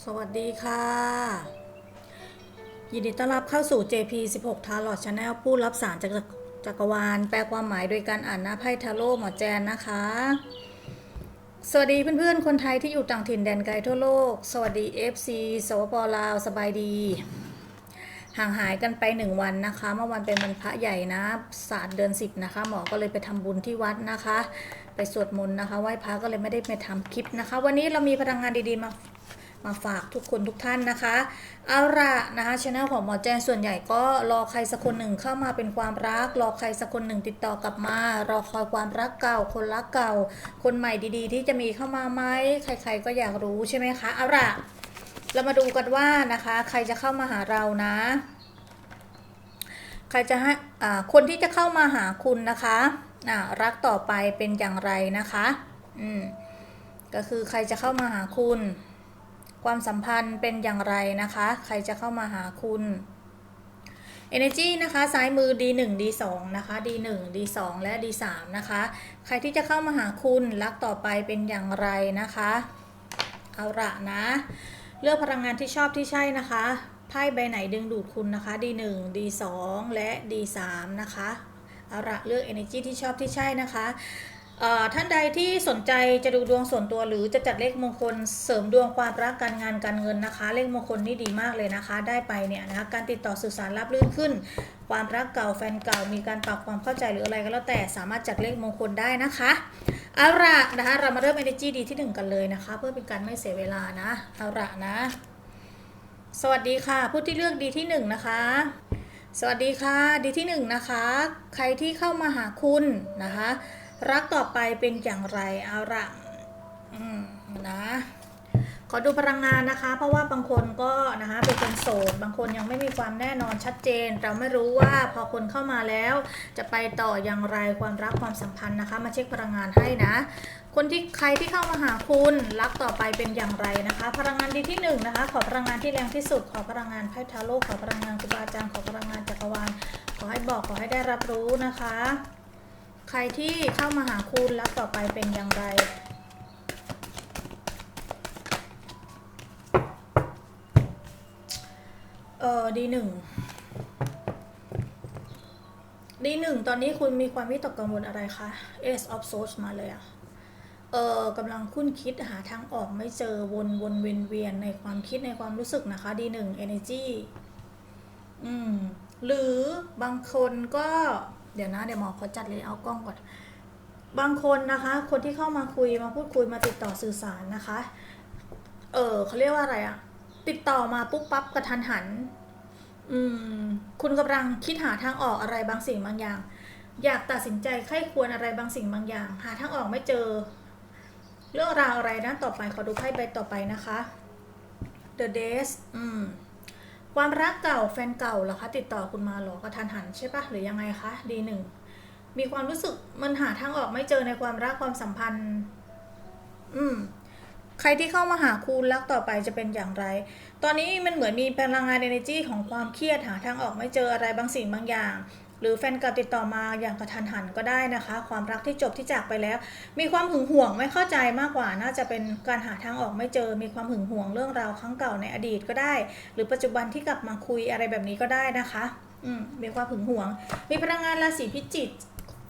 สวัสดีค่ะ ยินดีต้อนรับเข้าสู่ JP 16 t a r o t Channel ผู้รับสารจากจักรวาล แปลความหมายโดยการอ่านหน้าไพ่ทาโร่หมอแจนนะคะ สวัสดีเพื่อนๆ คนไทยที่อยู่ต่างถิ่นแดนไกลทั่วโลก สวัสดี FC สวปลาว สบายดี ห่างหายกันไปหนึ่งวันนะคะ เมื่อวันเป็นวันพระใหญ่นะ ศาสตร์เดือนสิบนะคะ หมอก็เลยไปทำบุญที่วัดนะคะ ไปสวดมนต์นะคะ ไหว้พระก็เลยไม่ได้ไปทำคลิปนะคะ วันนี้เรามีพลังงานดีๆมา มาฝากทุกคนทุกท่านนะคะ เอาละนะคะช anel ของหมอแจนส่วนใหญ่ก็รอใครสักคนหนึ่งเข้ามาเป็นความรัก รอใครสักคนหนึ่งติดต่อกลับมา รอคอยความรักเก่า คนรักเก่า คนใหม่ดีๆ ที่จะมีเข้ามาไหมใคร ๆ ก็อยากรู้ใช่ไหมคะเอาละเรามาดูกันว่านะคะ ใครจะเข้ามาหาเรานะ ใครจะให้คนที่จะเข้ามาหาคุณนะคะอ่ารักต่อไปเป็นอย่างไรนะคะ อืมก็คือใครจะเข้ามาหาคุณ ความสัมพันธ์เป็นอย่างไรนะคะ ใครจะเข้ามาหาคุณ Energy นะคะซ้ายมือ D1 D2 นะคะ D1 D2 และ D3 นะคะ ใครที่จะเข้ามาหาคุณรักต่อไปเป็นอย่างไรนะคะ เอาละนะ เลือกพลังงานที่ชอบที่ใช่นะคะไพ่ใบไหนดึงดูดคุณนะคะ D1 D2 และ D3 นะคะเอาละเลือก Energy ที่ชอบที่ใช่นะคะ ท่านใดที่สนใจจะดูดวงส่วนตัวหรือจะจัดเลขมงคลเสริมดวงความรักการงานการเงินนะคะ เลขมงคลนี่ดีมากเลยนะคะ ได้ไปเนี่ยนะคะการติดต่อสื่อสารรับรื่นขึ้น ความรักเก่าแฟนเก่ามีการปรับความเข้าใจหรืออะไรก็แล้วแต่สามารถจัดเลขมงคลได้นะคะเอาละนะคะเรามาเริ่ม energy ดีที่หนึ่งกันเลยนะคะ เพื่อเป็นการไม่เสียเวลานะเอาละนะ สวัสดีค่ะ ผู้ที่เลือกดีที่หนึ่งนะคะสวัสดีค่ะ ดีที่หนึ่งนะคะ ใครที่เข้ามาหาคุณนะคะ รักต่อไปเป็นอย่างไรเอาละนะขอดูพลังงานนะคะ เพราะว่าบางคนก็นะคะเป็นคนโสด บางคนยังไม่มีความแน่นอนชัดเจน เราไม่รู้ว่าพอคนเข้ามาแล้ว จะไปต่ออย่างไรความรักความสัมพันธ์นะคะ มาเช็คพลังงานให้นะ คนที่ใครที่เข้ามาหาคุณรักต่อไปเป็นอย่างไรนะคะ พลังงานดีที่หนึ่งนะคะ ขอพลังงานที่แรงที่สุด ขอพลังงานไพ่ทาโร่ขอพลังงานครูบาอาจารย์ขอพลังงานจักรวาลขอให้บอกขอให้ได้รับรู้นะคะ ใครที่เข้ามาหาคุณรักต่อไปเป็นอย่างไร เออดีหนึ่งดีหนึ่งตอนนี้คุณมีความวิตกกังวลอะไรคะ Ace of Swords มาเลยอะเออกำลังคุ้นคิดหาทางออกไม่เจอวนวนเวียนเวียนในความคิดในความรู้สึกนะคะดีหนึ่ง energy อืม หรือบางคนก็ เดี๋ยวนะ เดี๋ยวหมอขอจัดเลยเอากล้องก่อน บางคนนะคะ คนที่เข้ามาคุยมาพูดคุยมาติดต่อสื่อสารนะคะ เออเขาเรียกว่าอะไรอะติดต่อมาปุ๊บปั๊บกระทันหัน อืม คุณกำลังคิดหาทางออกอะไรบางสิ่งบางอย่าง อยากตัดสินใจใคร่ควรอะไรบางสิ่งบางอย่าง หาทางออกไม่เจอ เรื่องราวอะไรนะต่อไปขอดูไพ่ใบต่อไปนะคะ The Days อืม ความรักเก่าแฟนเก่าเหรอคะติดต่อคุณมาหรอกระทันหันใช่ปะหรือยังไงคะดีหนึ่งมีความรู้สึกมันหาทางออกไม่เจอในความรักความสัมพันธ์ อืมใครที่เข้ามาหาคุณรักต่อไปจะเป็นอย่างไร ตอนนี้มันเหมือนมีพลังงาน energy ของความเครียดหาทางออกไม่เจออะไรบางสิ่งบางอย่าง หรือแฟนเก่าติดต่อมาอย่างกระทันหันก็ได้นะคะ ความรักที่จบที่จากไปแล้ว มีความหึงหวงไม่เข้าใจมากกว่า น่าจะเป็นการหาทางออกไม่เจอ มีความหึงหวงเรื่องราวครั้งเก่าในอดีตก็ได้ หรือปัจจุบันที่กลับมาคุยอะไรแบบนี้ก็ได้นะคะอืมมีความหึงหวง มีพลังงานราศีพิจิก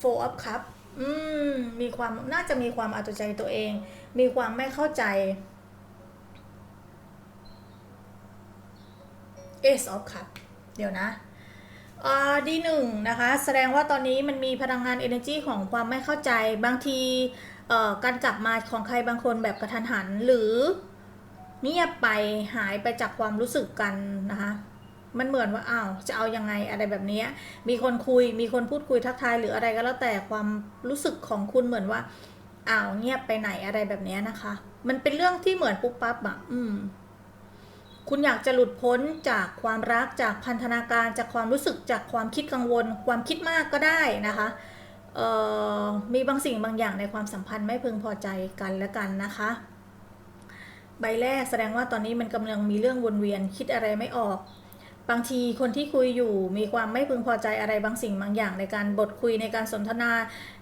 four of cup อืมมีความน่าจะมีความเอาแต่ใจตัวเอง มีความไม่เข้าใจ Ace of Cup เดี๋ยวนะ ดีหนึ่งนะคะ แสดงว่าตอนนี้มันมีพลังงาน energy ของความไม่เข้าใจบางทีการกลับมาของใครบางคนแบบกระทันหัน หรือเงียบไปหายไปจากความรู้สึกกันนะคะ มันเหมือนว่าอ้าวจะเอายังไงอะไรแบบนี้ มีคนคุยมีคนพูดคุยทักทายหรืออะไรก็แล้วแต่ความรู้สึกของคุณเหมือนว่าอ้าวเงียบไปไหนอะไรแบบนี้นะคะ มันเป็นเรื่องที่เหมือนปุ๊บปั๊บอะอืม คุณอยากจะหลุดพ้นจากความรักจากพันธนาการจากความรู้สึกจากความคิดกังวล ความคิดมากก็ได้นะคะมีบางสิ่งบางอย่างในความสัมพันธ์ไม่พึงพอใจกันและกันนะคะ ใบแรกแสดงว่าตอนนี้มันกำลังมีเรื่องวนเวียนคิดอะไรไม่ออก บางทีคนที่คุยอยู่มีความไม่พึงพอใจอะไรบางสิ่งบางอย่างในการบทคุยในการสนทนา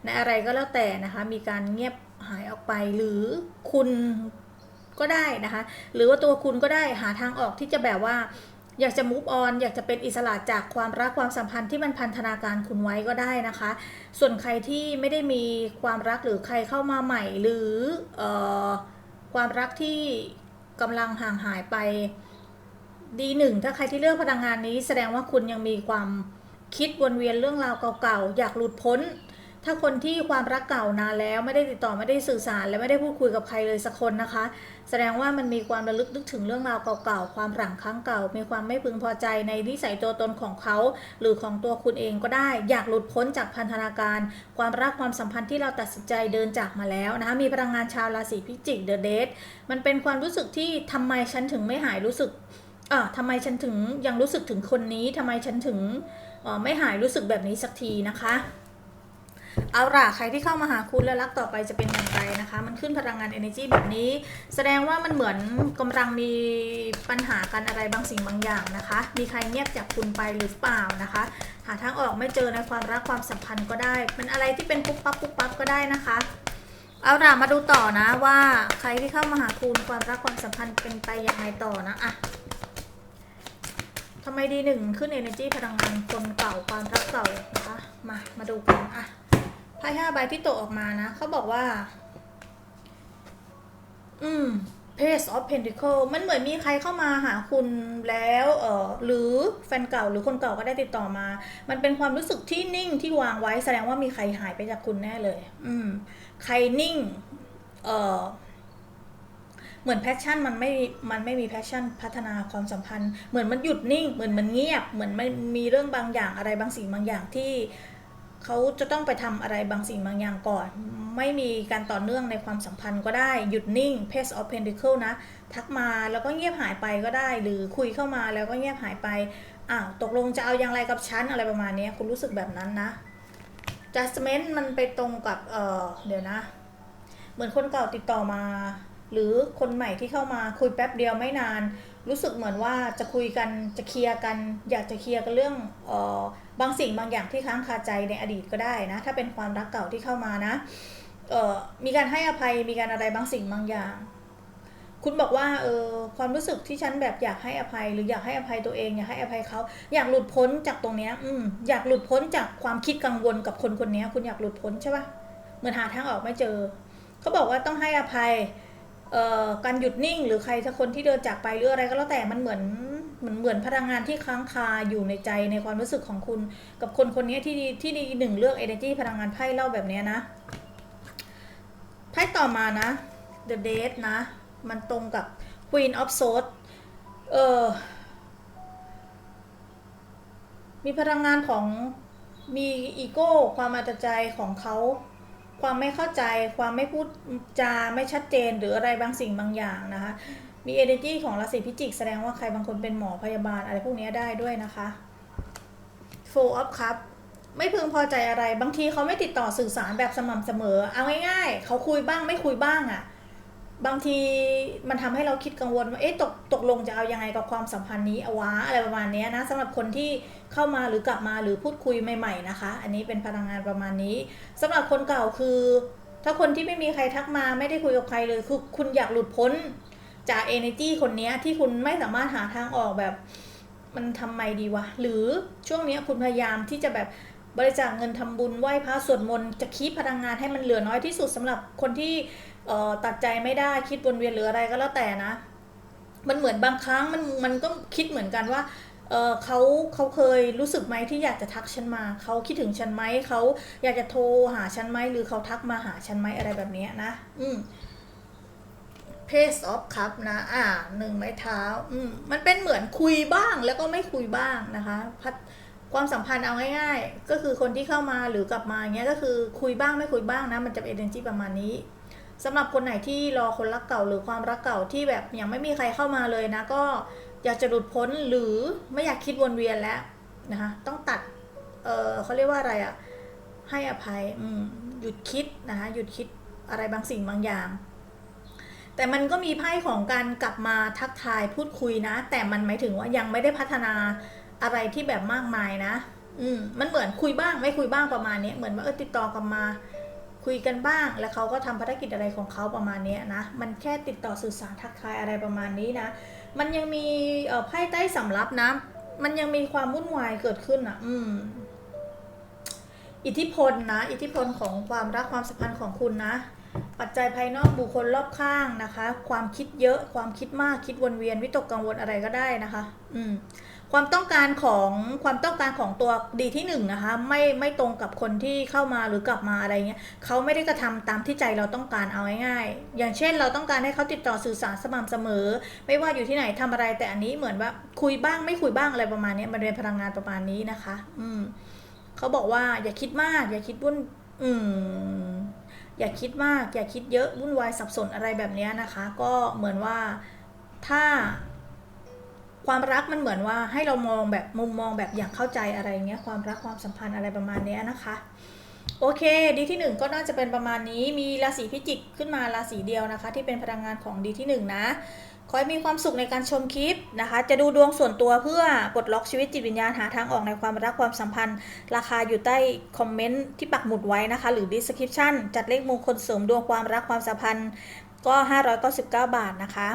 ในอะไรก็แล้วแต่นะคะ มีการเงียบหายออกไปหรือคุณ ก็ได้นะคะ หรือว่าตัวคุณก็ได้หาทางออกที่จะแบบว่า อยากจะ move on อยากจะเป็นอิสระจากความรักความสัมพันธ์ที่มันพันธนาการคุณไว้ก็ได้นะคะ ส่วนใครที่ไม่ได้มีความรักหรือใครเข้ามาใหม่ หรือออความรักที่กำลังห่างหายไปดีหนึ่งถ้าใครที่เลือกพลังงานนี้แสดงว่าคุณยังมีความคิดวนเวียนเรื่องราวเก่าๆ อยากหลุดพ้น ถ้าคนที่ความรักเก่านานแล้วไม่ได้ติดต่อไม่ได้สื่อสาร และไม่ได้พูดคุยกับใครเลยสักคนนะคะ แสดงว่ามันมีความระลึกนึกถึงเรื่องราวเก่าๆความหลังครั้งเก่า มีความไม่พึงพอใจในนิสัยตัวตนของเขา หรือของตัวคุณเองก็ได้ อยากหลุดพ้นจากพันธนาการ ความรักความสัมพันธ์ที่เราตัดสินใจเดินจากมาแล้วนะคะมีพลังงานชาวราศีพิจิกเดอะเดทมันเป็นความรู้สึกที่ทำไมฉันถึงไม่หายรู้สึกอ่าทำไมฉันถึงยังรู้สึกถึงคนนี้ทำไมฉันถึงไม่หายรู้สึกแบบนี้สักทีนะคะ เอาล่ะใครที่เข้ามาหาคุณและรักต่อไปจะเป็นอย่างไรนะคะ มันขึ้นพลังงาน energy แบบนี้ แสดงว่ามันเหมือนกำลังมีปัญหากันอะไรบางสิ่งบางอย่างนะคะ มีใครเงียบจากคุณไปหรือเปล่านะคะ หาทางออกไม่เจอในความรักความสัมพันธ์ก็ได้ มันอะไรที่เป็นปุ๊บปั๊บปุ๊บปั๊บก็ได้นะคะเอาล่ะมาดูต่อนะว่าใครที่เข้ามาหาคุณความรักความสัมพันธ์เป็นไปอยังไงต่อนะอะทำไมดีหนึ่งขึ้น energy พลังงานคนเก่าความรักเก่านะคะมามาดูกันอะ ไพ่ห้าใบที่ตกออกมานะเขาบอกว่า อืม Page of Pentacle มันเหมือนมีใครเข้ามาหาคุณแล้วเออหรือแฟนเก่าหรือคนเก่าก็ได้ติดต่อมา มันเป็นความรู้สึกที่นิ่งที่วางไว้แสดงว่ามีใครหายไปจากคุณแน่เลย อืม ใครนิ่ง เออเหมือนแพชชั่นมันไม่ มันไม่มีแพชชั่นพัฒนาความสัมพันธ์ เหมือนมันหยุดนิ่ง เหมือนมันเงียบ เหมือนมันมีเรื่องบางอย่างอะไรบางสิ่งบางอย่างที่ เขาจะต้องไปทำอะไรบางสิ่งบางอย่างก่อน ไม่มีการต่อเนื่องในความสัมพันธ์ก็ได้ หยุดนิ่ง Page of Pentacle นะ ทักมาแล้วก็เงียบหายไปก็ได้ หรือคุยเข้ามาแล้วก็เงียบหายไป อ้าว ตกลงจะเอาอย่างไรกับฉันอะไรประมาณนี้ คุณรู้สึกแบบนั้นนะ Judgment มันไปตรงกับ เออเดี๋ยวนะ เหมือนคนเก่าติดต่อมา หรือคนใหม่ที่เข้ามาคุยแป๊บเดียวไม่นาน รู้สึกเหมือนว่าจะคุยกันจะเคลียร์กัน อยากจะเคลียร์กันเรื่องออบางสิ่งบางอย่างที่ค้างคาใจในอดีตก็ได้นะ ถ้าเป็นความรักเก่าที่เข้ามานะมีการให้อภัยมีการอะไรบางสิ่งบางอย่าง คุณบอกว่าเออความรู้สึกที่ฉันแบบอยากให้อภัย หรืออยากให้อภัยตัวเองอยากให้อภัยเขาอยากหลุดพ้นจากตรงนี้อืมอยากหลุดพ้นจากความคิดกังวลกับคนคนนี้คุณอยากหลุดพ้นใช่ปะเหมือนหาทางออกไม่เจอเขาบอกว่าต้องให้อภัย การหยุดนิ่ง หรือใครสักคนที่เดินจากไปหรืออะไรก็แล้วแต่มันเหมือนเหมือนเหมือนพลังงานที่ค้างคาอยู่ในใจในความรู้สึกของคุณ กับคนคนนี้ที่ดีที่ดีหนึ่งเลือก energy พลังงานไพ่เล่าแบบนี้นะไพ่ต่อมานะ the date นะ มันตรงกับ queen of swords เออมีพลังงานของมีอีโก้ ความอัตใจของเขา ความไม่เข้าใจ ความไม่พูดจาไม่ชัดเจน หรืออะไรบางสิ่งบางอย่างนะคะ มี energy ของราศีพิจิก แสดงว่าใครบางคนเป็นหมอพยาบาลอะไรพวกนี้ได้ด้วยนะคะ four of cup ไม่พึงพอใจอะไร บางทีเขาไม่ติดต่อสื่อสารแบบสม่ำเสมอ เอาง่ายๆ เขาคุยบ้างไม่คุยบ้างอะ่ะ บางทีมันทำให้เราคิดกังวลว่าเอ๊ะตกตกลงจะเอายังไงกับความสัมพันธ์นี้อาวะอะไรประมาณนี้นะสำหรับคนที่เข้ามาหรือกลับมาหรือพูดคุยใหม่ๆนะคะ อันนี้เป็นพลังงานประมาณนี้สำหรับคนเก่าคือ ถ้าคนที่ไม่มีใครทักมาไม่ได้คุยกับใครเลยคือคุณอยากหลุดพ้นจาก energy คนนี้ที่คุณไม่สามารถหาทางออกแบบมันทำไมดีวะ หรือช่วงนี้คุณพยายามที่จะแบบ บริจาคเงินทำบุญไหว้พระสวดมนต์จะคีบพลังงานให้มันเหลือน้อยที่สุดสำหรับคนที่ตัดใจไม่ได้คิดวนเวียนหรืออะไรก็แล้วแต่นะ มันเหมือนบางครั้งมันมันก็คิดเหมือนกันว่าเออเขาเขาเคยรู้สึกไหมที่อยากจะทักฉันมา เขาคิดถึงฉันไหมเขาอยากจะโทรหาฉันไหมหรือเขาทักมาหาฉันไหมอะไรแบบนี้นะ อืม Pace of Cup นะ อ่าหนึ่งไม้เท้า อืมมันเป็นเหมือนคุยบ้างแล้วก็ไม่คุยบ้างนะคะพัด ความสัมพันธ์เอาง่ายๆ ก็คือคนที่เข้ามาหรือกลับมาเงี้ยก็คือคุยบ้างไม่คุยบ้างนะ มันจะเป็น energy ประมาณนี้สำหรับคนไหนที่รอคนรักเก่าหรือความรักเก่าที่แบบยังไม่มีใครเข้ามาเลยนะ ก็อยากจะหลุดพ้นหรือไม่อยากคิดวนเวียนแล้วนะคะต้องตัด เออเขาเรียกว่าอะไรอะให้อภัยอืมหยุดคิดนะคะหยุดคิดอะไรบางสิ่งบางอย่าง แต่มันก็มีไพ่ของการกลับมาทักทายพูดคุยนะ แต่มันหมายถึงว่ายังไม่ได้พัฒนา อะไรที่แบบมากมายนะ อืมมันเหมือนคุยบ้างไม่คุยบ้างประมาณนี้เหมือนว่าเออติดต่อกลับมา คุยกันบ้าง แล้วเขาก็ทำภารกิจอะไรของเขาประมาณนี้นะ มันแค่ติดต่อสื่อสารทักทายอะไรประมาณนี้นะ มันยังมีไพ่ใต้สำรับนะ มันยังมีความวุ่นวายเกิดขึ้นอะ อืม อิทธิพลนะ อิทธิพลของความรักความสัมพันธ์ของคุณนะปัจจัยภายนอกบุคคลรอบข้างนะคะ ความคิดเยอะความคิดมากคิดวนเวียนวิตกกังวลอะไรก็ได้นะคะ อืม ความต้องการของความต้องการของตัวดีที่หนึ่งนะคะไม่ไม่ตรงกับคนที่เข้ามาหรือกลับมาอะไรเงี้ยเขาไม่ได้กระทำตามที่ใจเราต้องการเอาง่ายๆอย่างเช่นเราต้องการให้เขาติดต่อสื่อสารสม่ำเสมอ ไม่ว่าอยู่ที่ไหนทำอะไรแต่อันนี้เหมือนว่าคุยบ้างไม่คุยบ้างอะไรประมาณนี้มันเป็นพลังงานประมาณนี้นะคะ อืมเขาบอกว่าอย่าคิดมาก อย่าคิดวุ่นอืมอย่าคิดมาก อย่าคิดเยอะวุ่นวายสับสนอะไรแบบนี้นะคะ ก็เหมือนว่าถ้า ความรักมันเหมือนว่าให้เรามองแบบมุมมองแบบอย่างเข้าใจอะไรเงี้ยความรักความสัมพันธ์อะไรประมาณเนี้ยนะคะ โอเค ดีที่หนึ่งก็น่าจะเป็นประมาณนี้มีราศีพิจิกขึ้นมาราศีเดียวนะคะ ที่เป็นพลังงานของดีที่หนึ่งนะขอให้มีความสุขในการชมคลิปนะคะ จะดูดวงส่วนตัวเพื่อปลดล็อกชีวิตจิตวิญญาณหาทางออกในความรักความสัมพันธ์ ราคาอยู่ใต้คอมเมนต์ที่ปักหมุดไว้นะคะ หรือ description จัดเลขมงคลเสริมดวงความรักความสัมพันธ์ก็ 599 บาทนะคะ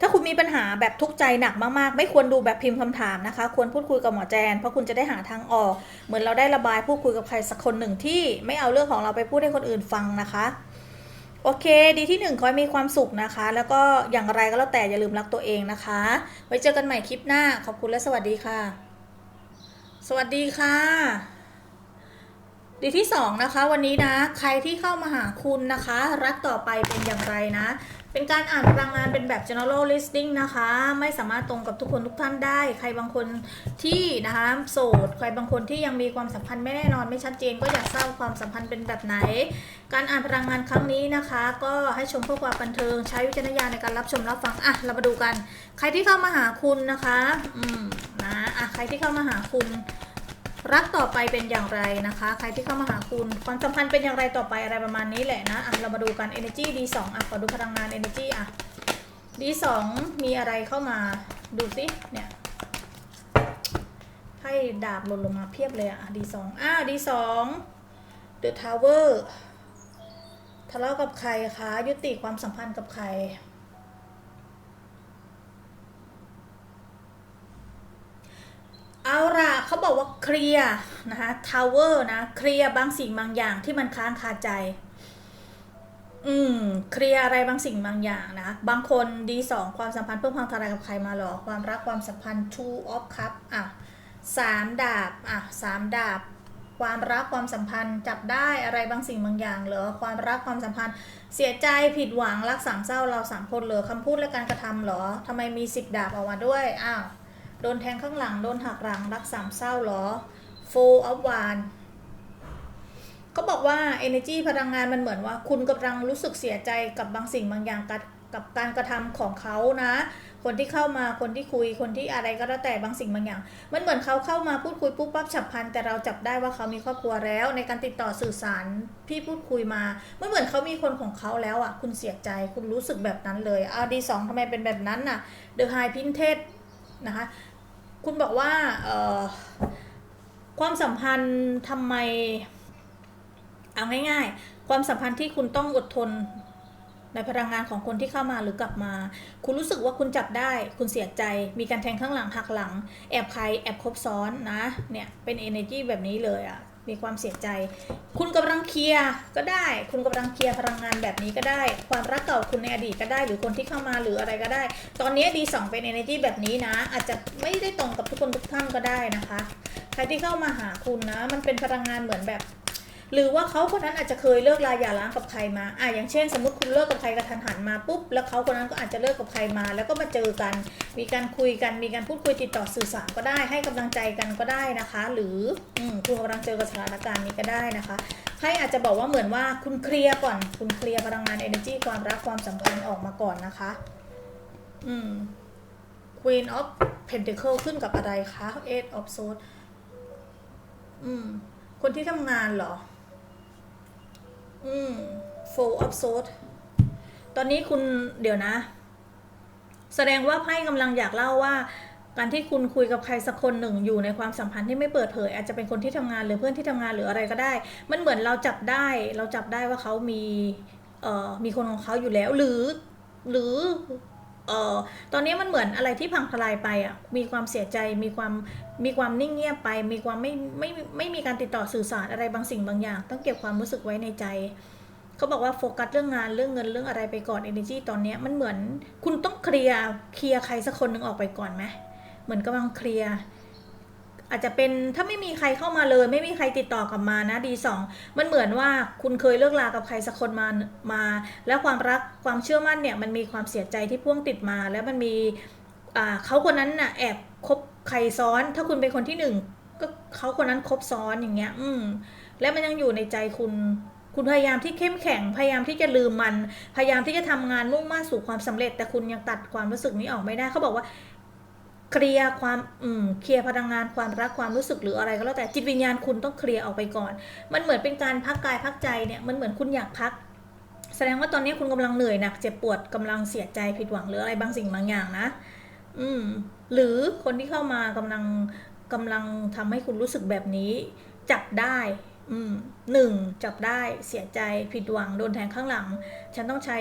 ถ้าคุณมีปัญหาแบบทุกข์ใจหนักมากๆ ไม่ควรดูแบบพิมพ์คำถามนะคะ ควรพูดคุยกับหมอแจน เพราะคุณจะได้หาทางออก เหมือนเราได้ระบายพูดคุยกับใครสักคนหนึ่งที่ไม่เอาเรื่องของเราไปพูดให้คนอื่นฟังนะคะโอเค ดีที่หนึ่งขอให้มีความสุขนะคะ แล้วก็อย่างไรก็แล้วแต่อย่าลืมรักตัวเองนะคะ ไว้เจอกันใหม่คลิปหน้า ขอบคุณและสวัสดีค่ะ สวัสดีค่ะ ดีที่สองนะคะ วันนี้นะ ใครที่เข้ามาหาคุณนะคะ รักต่อไปเป็นอย่างไรนะ เป็นการอ่านพลังงานเป็นแบบ general listing นะคะ ไม่สามารถตรงกับทุกคนทุกท่านได้ ใครบางคนที่นะคะโสด ใครบางคนที่ยังมีความสัมพันธ์ไม่แน่นอนไม่ชัดเจน ก็อยากทราบความสัมพันธ์เป็นแบบไหน การอ่านพลังงานครั้งนี้นะคะ ก็ให้ชมเพื่อความบันเทิง ใช้วิจารณญาณในการรับชมรับฟังอะเรามาดูกัน ใครที่เข้ามาหาคุณนะคะ อืมนะอะใครที่เข้ามาหาคุณ รักต่อไปเป็นอย่างไรนะคะ ใครที่เข้ามาหาคุณความสัมพันธ์เป็นอย่างไรต่อไปอะไรประมาณนี้แหละนะอะเรามาดูกัน energy D2 อะขอดูพลังงาน energy อะ D2 มีอะไรเข้ามาดูสิเนี่ยให้ดาบหล่นลงมาเพียบเลยอะ D2 อ้าว D2 The Tower ทะเลาะกับใครคะ ยุติความสัมพันธ์กับใคร เอาล่ะเขาบอกว่าเคลียร์นะคะทาวเวอร์นะเคลียร์บางสิ่งบางอย่างที่มันค้างคาใจ อืมเคลียร์อะไรบางสิ่งบางอย่างนะ บางคนดีสองความสัมพันธ์เพิ่มความทลายกับใครมาหรอ ความรักความสัมพันธ์ two of cup อะสามดาบอะสามดาบ ความรักความสัมพันธ์จับได้อะไรบางสิ่งบางอย่างเหรอความรักความสัมพันธ์ เสียใจผิดหวังรักสามเศร้าเราสามคนเหรอคำพูดและการกระทำเหรอทำไมมีสิบดาบออกมาด้วยอ้าว โดนแทงข้างหลัง โดนหักหลัง รักสามเศร้าเหรอ full of one ก็บอกว่า energy พลังงานมันเหมือนว่า คุณกำลังรู้สึกเสียใจกับบางสิ่งบางอย่างกับกับการกระทำของเขานะ คนที่เข้ามาคนที่คุยคนที่อะไรก็แล้วแต่บางสิ่งบางอย่าง มันเหมือนเขาเข้ามาพูดคุยปุ๊บปั๊บฉับพลันแต่เราจับได้ว่าเขามีครอบครัวแล้ว ในการติดต่อสื่อสารพี่พูดคุยมามันเหมือนเขามีคนของเขาแล้วอะ คุณเสียใจคุณรู้สึกแบบนั้นเลยเอาดีสองทำไมเป็นแบบนั้นน่ะ The High Pinted นะคะ คุณบอกว่าเออความสัมพันธ์ทำไม เอาง่ายๆ ความสัมพันธ์ที่คุณต้องอดทนในพลังงานของคนที่เข้ามาหรือกลับมา คุณรู้สึกว่าคุณจับได้ คุณเสียใจ มีการแทงข้างหลังหักหลัง แอบใคร แอบคบซ้อนนะ เนี่ย เป็น energy แบบนี้เลยอะ่ะ มีความเสียใจ คุณกำลังเคลียร์ก็ได้ คุณกำลังเคลียร์พลังงานแบบนี้ก็ได้ ความรักเก่าคุณในอดีตก็ได้ หรือคนที่เข้ามาหรืออะไรก็ได้ ตอนนี้ดีสองเป็น energy แบบนี้นะ อาจจะไม่ได้ตรงกับทุกคนทุกท่านก็ได้นะคะ ใครที่เข้ามาหาคุณนะ มันเป็นพลังงานเหมือนแบบ หรือว่าเขาคนนั้นอาจจะเคยเลิกลาหย่าร้างกับใครมาอะอย่างเช่น สมมติคุณเลิกกับใครกระทันหันมาปุ๊บแล้วเขาคนนั้นก็อาจจะเลิกกับใครมา แล้วก็มาเจอกัน มีการคุยกันมีการพูดคุยติดต่อสื่อสารก็ได้ ให้กำลังใจกันก็ได้นะคะ หรืออคุณกำลังเจอกับสถานการณ์นี้ก็ได้นะคะให้อาจจะบอกว่าเหมือนว่าคุณเคลียร์ก่อน คุณเคลียร์พลังงาน energy ความรักความสัมพันธ์ออกมาก่อนนะคะ อืม Queen of Pentacle ขึ้นกับอะไรคะ Eight of Swords อืม คนที่ทำงานเหรอ อืม full of swords ตอนนี้คุณเดี๋ยวนะ แสดงว่าไพ่กำลังอยากเล่าว่า การที่คุณคุยกับใครสักคนหนึ่งอยู่ในความสัมพันธ์ที่ไม่เปิดเผย อาจจะเป็นคนที่ทำงานหรือเพื่อนที่ทำงานหรืออะไรก็ได้ มันเหมือนเราจับได้ เราจับได้ว่าเขามีเอ่อมีคนของเขาอยู่แล้วหรือ หรือ เอ่อตอนนี้มันเหมือนอะไรที่พังทลายไปอะมีความเสียใจมีความมีความนิ่งเงียบไป มีความไม่ไม่ไม่มีการติดต่อสื่อสารอะไรบางสิ่งบางอย่าง ต้องเก็บความรู้สึกไว้ในใจเขาบอกว่าโฟกัสเรื่องงานเรื่องเงินเรื่องอะไรไปก่อน energy ตอนนี้มันเหมือนคุณต้องเคลียร์เคลียร์ใครสักคนหนึ่งออกไปก่อนไหมเหมือนกำลังเคลียร์ อาจจะเป็นถ้าไม่มีใครเข้ามาเลย ไม่มีใครติดต่อกลับมานะดีสองมันเหมือนว่าคุณเคยเลิกลากับใครสักคนมามา แล้วความรักความเชื่อมั่นเนี่ยมันมีความเสียใจที่พ่วงติดมา แล้วมันมีอ่าเขาคนนั้นน่ะแอบคบใครซ้อน ถ้าคุณเป็นคนที่หนึ่งก็เขาคนนั้นคบซ้อนอย่างเงี้ย อืม แล้วมันยังอยู่ในใจคุณคุณพยายามที่เข้มแข็ง พยายามที่จะลืมมัน พยายามที่จะทำงานมุ่งมั่นสู่ความสำเร็จ แต่คุณยังตัดความรู้สึกนี้ออกไม่ได้ เขาบอกว่า เคลียร์ความอืมเคลียร์พลังงานความรักความรู้สึกหรืออะไรก็แล้วแต่จิตวิญญาณคุณต้องเคลียร์ออกไปก่อน มันเหมือนเป็นการพักกายพักใจเนี่ยมันเหมือนคุณอยากพัก แสดงว่าตอนนี้คุณกำลังเหนื่อยหนักเจ็บปวดกำลังเสียใจผิดหวังหรืออะไรบางสิ่งบางอย่างนะ อืม หรือคนที่เข้ามากำลังกำลังทำให้คุณรู้สึกแบบนี้จับได้ หนึ่งจับได้เสียใจผิดหวังโดนแทงข้างหลัง ฉันต้องใช้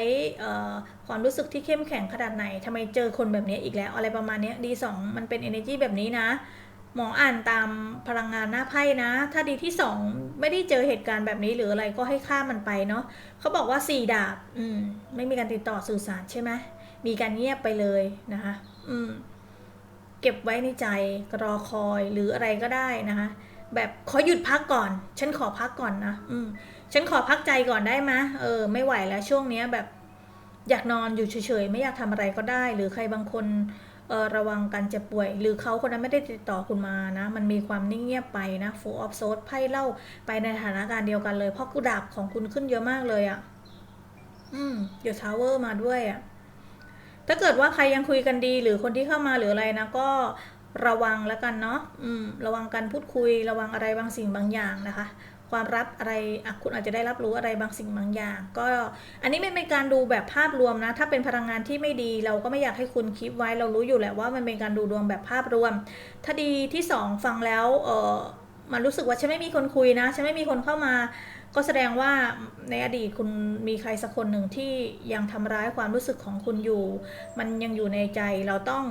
ความรู้สึกที่เข้มแข็งขนาดไหนทำไมเจอคนแบบนี้อีกแล้วอะไรประมาณนี้ดีสองมันเป็น energy แบบนี้นะ หมออ่านตามพลังงานหน้าไพ่นะ ถ้าดีที่สองไม่ได้เจอเหตุการณ์แบบนี้หรืออะไรก็ให้ข้ามมันไปเนาะเขาบอกว่าสี่ดาบอืมไม่มีการติดต่อสื่อสารใช่ไหมมีการเงียบไปเลยนะคะอืมเก็บไว้ในใจรอคอยหรืออะไรก็ได้นะคะ แบบขอหยุดพักก่อน ฉันขอพักก่อนนะอืมฉันขอพักใจก่อนได้ไหมเออ ไม่ไหวแล้วช่วงเนี้ยแบบอยากนอนอยู่เฉยๆ ไม่อยากทำอะไรก็ได้ หรือใครบางคนเออระวังการเจ็บป่วย หรือเขาคนนั้นไม่ได้ติดต่อคุณมานะ มันมีความนิ่งเงียบไปนะ full of soul ไพ่เล่าไปในสถานการณ์เดียวกันเลย เพราะกุดาบของคุณขึ้นเยอะมากเลยอะ่ะ อืมเดี๋ยวทาวเวอร์มาด้วยอะ่ะถ้าเกิดว่าใครยังคุยกันดี หรือคนที่เข้ามาหรืออะไรนะก็ ระวังแล้วกันเนาะระวังการพูดคุย ระวังอะไรบางสิ่งบางอย่างนะคะ ความรับอะไระคุณอาจจะได้รับรู้อะไรบางสิ่งบางอย่าง ก็อันนี้ไม่เป็นการดูแบบภาพรวมนะ ถ้าเป็นพลังงานที่ไม่ดี เราก็ไม่อยากให้คุณคิดไว้เรารู้อยู่แหละว่ามันเป็นการดูดวงแบบภาพรวม ถ้าดีที่สองฟังแล้วเออมันรู้สึกว่าฉันไม่มีคนคุยนะฉันไม่มีคนเข้ามาก็แสดงว่าในอดีตคุณมีใครสักคนหนึ่งที่ยังทำร้ายความรู้สึกของคุณอยู่ มันยังอยู่ในใจเราต้อง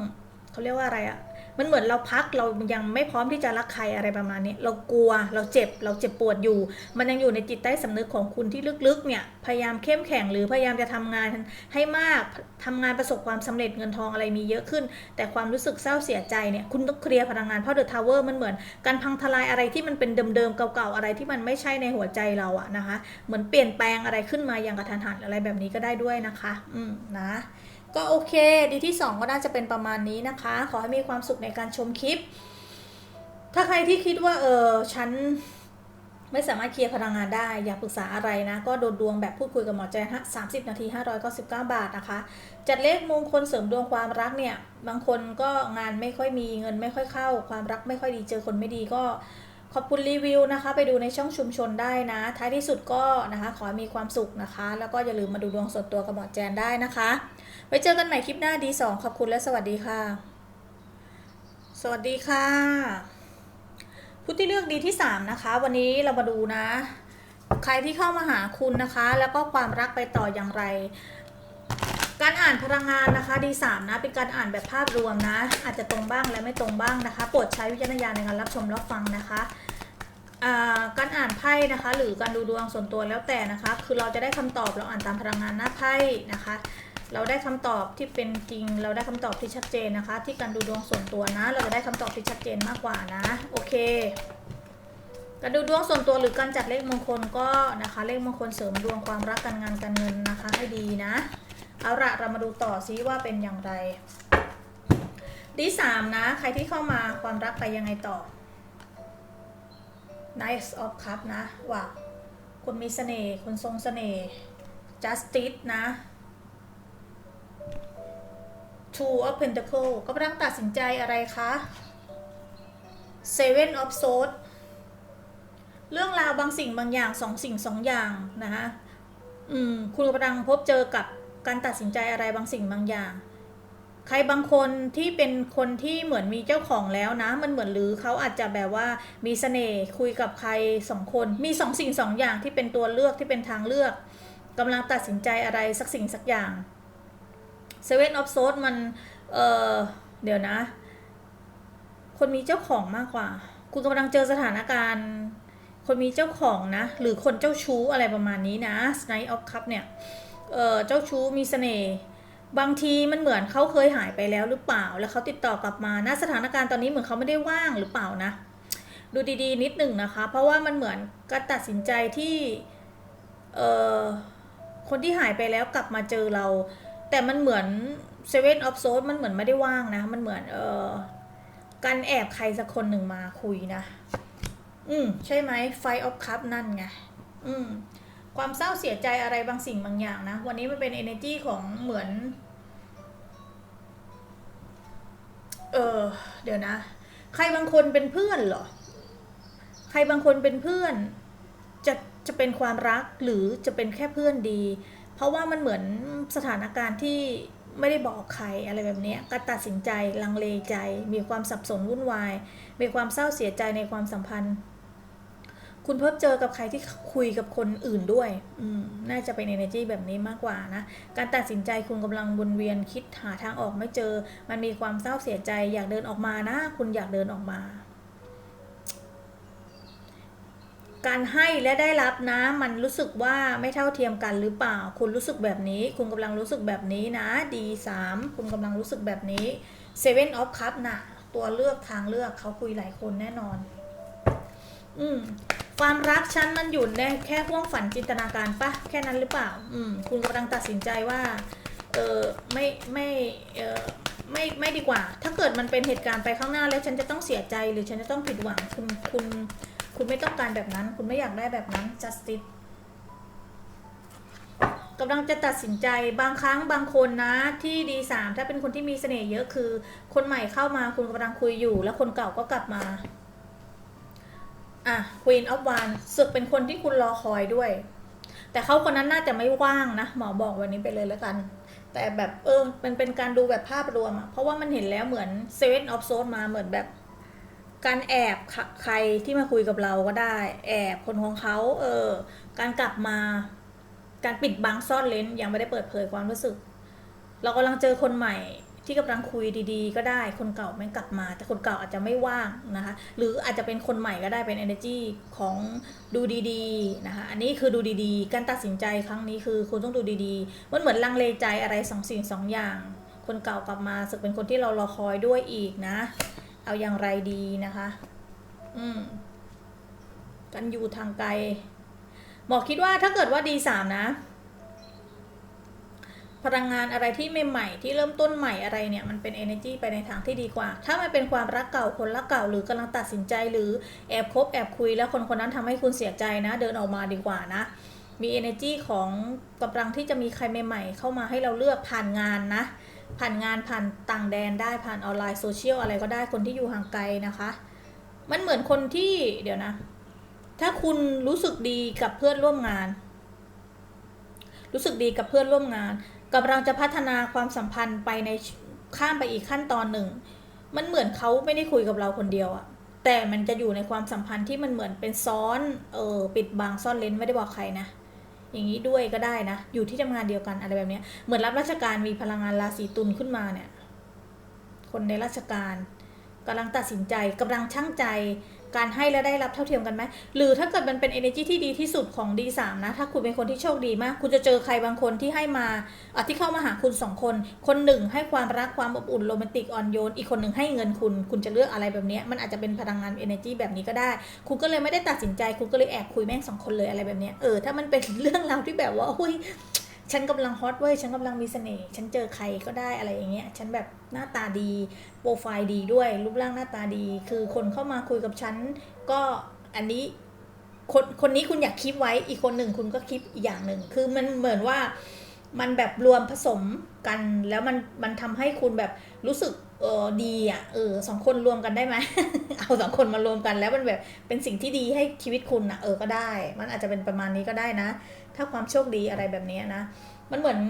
เขาเรียกว่าอะไรอะ มันเหมือนเราพักเรายังไม่พร้อมที่จะรักใครอะไรประมาณนี้ เรากลัวเราเจ็บเราเจ็บปวดอยู่ มันยังอยู่ในจิตใต้สำนึกของคุณที่ลึกๆเนี่ยพยายามเข้มแข็งหรือพยายามจะทำงานให้มากทำงานประสบความสำเร็จเงินทองอะไรมีเยอะขึ้น แต่ความรู้สึกเศร้าเสียใจเนี่ยคุณต้องเคลียร์พลังงานเพราะเดอะทาวเวอร์มันเหมือนการพังทลายอะไรที่มันเป็นเดิมๆเก่าๆอะไรที่มันไม่ใช่ในหัวใจเราอะนะคะ เหมือนเปลี่ยนแปลงอะไรขึ้นมาอย่างกระทันหันอะไรแบบนี้ก็ได้ด้วยนะคะ อืมนะ ก็โอเค ดีที่ 2 ก็น่าจะเป็นประมาณนี้นะคะ ขอให้มีความสุขในการชมคลิป ถ้าใครที่คิดว่าเออฉันไม่สามารถเคลียร์พลังงานได้ อยากปรึกษาอะไรนะ ก็โดนดวงแบบพูดคุยกับหมอแจนฮะสามสิบนาทีห้าร้อยเก้าสิบเก้าบาทนะคะ จัดเลขมงคลเสริมดวงความรักเนี่ย บางคนก็งานไม่ค่อยมีเงินไม่ค่อยเข้า ความรักไม่ค่อยดีเจอคนไม่ดีก็ ขอบคุณรีวิวนะคะ ไปดูในช่องชุมชนได้นะ ท้ายที่สุดก็นะคะ ขอมีความสุขนะคะ แล้วก็อย่าลืมมาดูดวงส่วนตัวกับหมอแจนได้นะคะ ไว้เจอกันใหม่คลิปหน้าดีสองขอบคุณและสวัสดีค่ะ สวัสดีค่ะผู้ที่เลือกดีที่สามนะคะ วันนี้เรามาดูนะ ใครที่เข้ามาหาคุณนะคะ แล้วก็ความรักไปต่ออย่างไร การอ่านพลังงานนะคะดีสามนะ เป็นการอ่านแบบภาพรวมนะ อาจจะตรงบ้างและไม่ตรงบ้างนะคะ โปรดใช้วิจารณญาณในการรับชมรับฟังนะคะการอ่านไพ่นะคะ หรือการดูดวงส่วนตัวแล้วแต่นะคะ คือเราจะได้คำตอบเราอ่านตามพลังงานหน้าไพ่นะคะ เราได้คำตอบที่เป็นจริง เราได้คำตอบที่ชัดเจนนะคะ ที่การดูดวงส่วนตัวนะ เราจะได้คำตอบที่ชัดเจนมากกว่านะโอเคการดูดวงส่วนตัวหรือการจัดเลขมงคลก็นะคะ เลขมงคลเสริมดวงความรักการงานการเงินนะคะ ให้ดีนะ เอาละเรามาดูต่อซิว่าเป็นอย่างไรดีสามนะ ใครที่เข้ามาความรักไปยังไงต่อ Nice of Cup นะ ว่าคนมีเสน่ห์คนทรงเสน่ห์ Justice นะ Two of Pentacle กำลังตัดสินใจอะไรคะ Seven of Swords เรื่องราวบางสิ่งบางอย่างสองสิ่งสองอย่างนะคะอืมคุณกำลังพบเจอกับ การตัดสินใจอะไรบางสิ่งบางอย่าง ใครบางคนที่เป็นคนที่เหมือนมีเจ้าของแล้วนะ มันเหมือนหรือเขาอาจจะแบบว่ามีเสน่ห์คุยกับใครสองคนมีสองสิ่งสองอย่างที่เป็นตัวเลือกที่เป็นทางเลือกกำลังตัดสินใจอะไรสักสิ่งสักอย่างเซเว่นออฟโซดมันเออเดี๋ยวนะ คนมีเจ้าของมากกว่า คุณกำลังเจอสถานการณ์ คนมีเจ้าของนะ หรือคนเจ้าชู้อะไรประมาณนี้นะ Knight of Cup เนี่ย เออเจ้าชู้มีเสน่ห์บางทีมันเหมือนเขาเคยหายไปแล้วหรือเปล่า แล้วเขาติดต่อกลับมาณสถานการณ์ตอนนี้เหมือนเขาไม่ได้ว่างหรือเปล่านะ ดูดีๆ นิดหนึ่งนะคะ เพราะว่ามันเหมือนการตัดสินใจที่เออคนที่หายไปแล้วกลับมาเจอเรา แต่มันเหมือนเซเว่นออฟโซมันเหมือนไม่ได้ว่างนะ มันเหมือนเออการแอบใครสักคนหนึ่งมาคุยนะ อืมใช่ไหมไฟออฟคัพนั่นไง อืม ความเศร้าเสียใจอะไรบางสิ่งบางอย่างนะ วันนี้มันเป็น energy ของเหมือน เออเดี๋ยวนะ ใครบางคนเป็นเพื่อนเหรอ ใครบางคนเป็นเพื่อน จะจะเป็นความรักหรือจะเป็นแค่เพื่อนดี เพราะว่ามันเหมือนสถานการณ์ที่ไม่ได้บอกใครอะไรแบบนี้การตัดสินใจลังเลใจ มีความสับสนวุ่นวาย มีความเศร้าเสียใจในความสัมพันธ์ คุณพบเจอกับใครที่คุยกับคนอื่นด้วย อืม น่าจะเป็น energy แบบนี้มากกว่านะ การตัดสินใจคุณกำลังวนเวียนคิดหาทางออกไม่เจอ มันมีความเศร้าเสียใจ อยากเดินออกมานะ คุณอยากเดินออกมา การให้และได้รับนะ มันรู้สึกว่าไม่เท่าเทียมกันหรือเปล่า คุณรู้สึกแบบนี้ คุณกำลังรู้สึกแบบนี้นะ D3 คุณกำลังรู้สึกแบบนี้ Seven of Cup นะตัวเลือกทางเลือกเขาคุยหลายคนแน่นอน อืม ความรักฉันมันอยู่ในแค่ห่วงฝันจินตนาการปะแค่นั้นหรือเปล่า อืม คุณกำลังตัดสินใจว่า เออไม่ไม่เออไม่ไม่ดีกว่า ถ้าเกิดมันเป็นเหตุการณ์ไปข้างหน้าแล้วฉันจะต้องเสียใจหรือฉันจะต้องผิดหวังคุณคุณคุณไม่ต้องการแบบนั้น คุณไม่อยากได้แบบนั้น justice กำลังจะตัดสินใจบางครั้งบางคนนะที่ดีสามถ้าเป็นคนที่มีเสน่ห์เยอะคือ คนใหม่เข้ามาคุณกำลังคุยอยู่ แล้วคนเก่าก็กลับมา อะ Queen of Wands สึกเป็นคนที่คุณรอคอยด้วย แต่เขาคนนั้นน่าจะไม่ว่างนะ หมอบอกวันนี้ไปเลยแล้วกัน แต่แบบเออมันเป็นการดูแบบภาพรวมอะเพราะว่ามันเห็นแล้วเหมือน Seven of Swords มาเหมือนแบบ การแอบใครที่มาคุยกับเราก็ได้ แอบคนของเขาเออ การกลับมา การปิดบังซ่อนเลนยังไม่ได้เปิดเผยความรู้สึก เรากำลังเจอคนใหม่ ที่กำลังคุยดีๆ ก็ได้คนเก่าไม่กลับมา แต่คนเก่าอาจจะไม่ว่างนะคะ หรืออาจจะเป็นคนใหม่ก็ได้เป็น energy ของดูดีๆนะคะอันนี้คือดูดีๆ การตัดสินใจครั้งนี้คือคุณต้องดูดีๆ มันเหมือนลังเลใจอะไรสองสิ่งสองอย่าง คนเก่ากลับมาสึกเป็นคนที่เรารอคอยด้วยอีกนะ เอาอย่างไรดีนะคะ อืมกันอยู่ทางไกลหมอคิดว่าถ้าเกิดว่าดีสามนะ พลังงานอะไรที่ใหม่ๆที่เริ่มต้นใหม่อะไรเนี่ยมันเป็น energy ไปในทางที่ดีกว่า ถ้ามันเป็นความรักเก่าคนรักเก่าหรือกำลังตัดสินใจหรือแอบคบแอบคุยแล้วคนคนนั้นทำให้คุณเสียใจนะ เดินออกมาดีกว่านะมี energy ของกำลังที่จะมีใครใหม่ๆ เข้ามาให้เราเลือกผ่านงานนะ ผ่านงานผ่านต่างแดนได้ผ่านออนไลน์โซเชียลอะไรก็ได้คนที่อยู่ห่างไกลนะคะ มันเหมือนคนที่เดี๋ยวนะ ถ้าคุณรู้สึกดีกับเพื่อนร่วมงาน รู้สึกดีกับเพื่อนร่วมงาน กำลังจะพัฒนาความสัมพันธ์ไปในข้ามไปอีกขั้นตอนหนึ่ง มันเหมือนเขาไม่ได้คุยกับเราคนเดียวอะแต่มันจะอยู่ในความสัมพันธ์ที่มันเหมือนเป็นซ้อนเออปิดบังซ่อนเลนไม่ได้บอกใครนะอย่างนี้ด้วยก็ได้นะ อยู่ที่ทำงานเดียวกันอะไรแบบนี้เหมือนรับราชการมีพลังงานราศีตุลขึ้นมาเนี่ย คนในราชการกำลังตัดสินใจกำลังช่างใจ การให้และได้รับเท่าเทียมกันไหมหรือถ้าเกิดมันเป็น energy ที่ดีที่สุดของ D3 นะ ถ้าคุณเป็นคนที่โชคดีมาก คุณจะเจอใครบางคนที่ให้มาอที่เข้ามาหาคุณสองคน คนหนึ่งให้ความรักความอบอุ่นโรแมนติกอ่อนโยน อีกคนหนึ่งให้เงินคุณ คุณจะเลือกอะไรแบบนี้ มันอาจจะเป็นพลังงาน energy แบบนี้ก็ได้ คุณก็เลยไม่ได้ตัดสินใจ คุณก็เลยแอบคุยแม่งสองคนเลยอะไรแบบนี้เออถ้ามันเป็นเรื่องราวที่แบบว่าอุ้ย ฉันกำลังฮอตเว้ย ฉันกำลังมีเสน่ห์ ฉันเจอใครก็ได้อะไรอย่างเงี้ย ฉันแบบหน้าตาดี โปรไฟล์ดีด้วย รูปร่างหน้าตาดี คือคนเข้ามาคุยกับฉัน ก็อันนี้คนคนนี้คุณอยากคลิปไว้ อีกคนหนึ่งคุณก็คลิปอีกอย่างหนึ่ง คือมันเหมือนว่ามันแบบรวมผสมกัน แล้วมันมันทำให้คุณแบบรู้สึกเออดีอะเออสองคนรวมกันได้ไหมเอาสองคนมารวมกันแล้วมันแบบเป็นสิ่งที่ดีให้ชีวิตคุณอะเออก็ได้ มันอาจจะเป็นประมาณนี้ก็ได้นะ ถ้าความโชคดีอะไรแบบนี้นะ มันเหมือน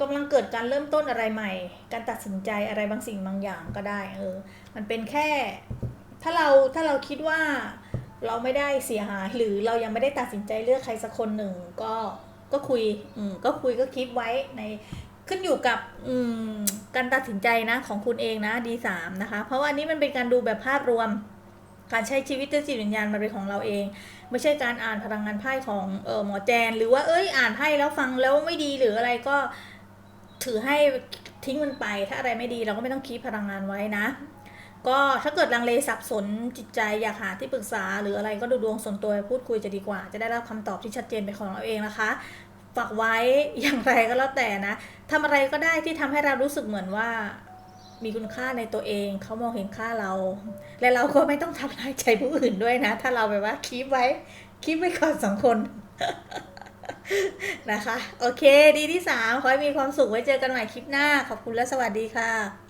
กำลังเกิดการเริ่มต้นอะไรใหม่ การตัดสินใจอะไรบางสิ่งบางอย่างก็ได้ เออ มันเป็นแค่ ถ้าเราถ้าเราคิดว่าเราไม่ได้เสียหายหรือเรายังไม่ได้ตัดสินใจเลือกใครสักคนหนึ่งก็ก็คุย อืมก็คุยก็คิดไว้ในขึ้นอยู่กับอืมการตัดสินใจนะของคุณเองนะ D3 นะคะ เพราะว่าอันนี้มันเป็นการดูแบบภาพรวม การใช้ชีวิตด้วยจิตวิญญาณมันเป็นของเราเอง ไม่ใช่การอ่านพลังงานไพ่ของเออหมอแจน หรือว่าเอ้ยอ่านไพ่แล้วฟังแล้วไม่ดีหรืออะไรก็ถือให้ทิ้งมันไป ถ้าอะไรไม่ดีเราก็ไม่ต้องคีบพลังงานไว้นะ ก็ถ้าเกิดลังเลสับสนจิตใจอยากหาที่ปรึกษา หรืออะไรก็ดูดวงส่วนตัวพูดคุยจะดีกว่า จะได้รับคำตอบที่ชัดเจนเป็นของเราเองนะคะฝากไว้อย่างไรก็แล้วแต่นะทำอะไรก็ได้ที่ทำให้เรารู้สึกเหมือนว่า มีคุณค่าในตัวเองเขามองเห็นค่าเรา และเราก็ไม่ต้องทำร้ายใจผู้อื่นด้วยนะ ถ้าเราแบบว่าคีบไว้คีบไว้ก่อนสองคนนะคะ โอเค ดีที่สามขอให้มีความสุขไว้เจอกันใหม่คลิปหน้า ขอบคุณและสวัสดีค่ะ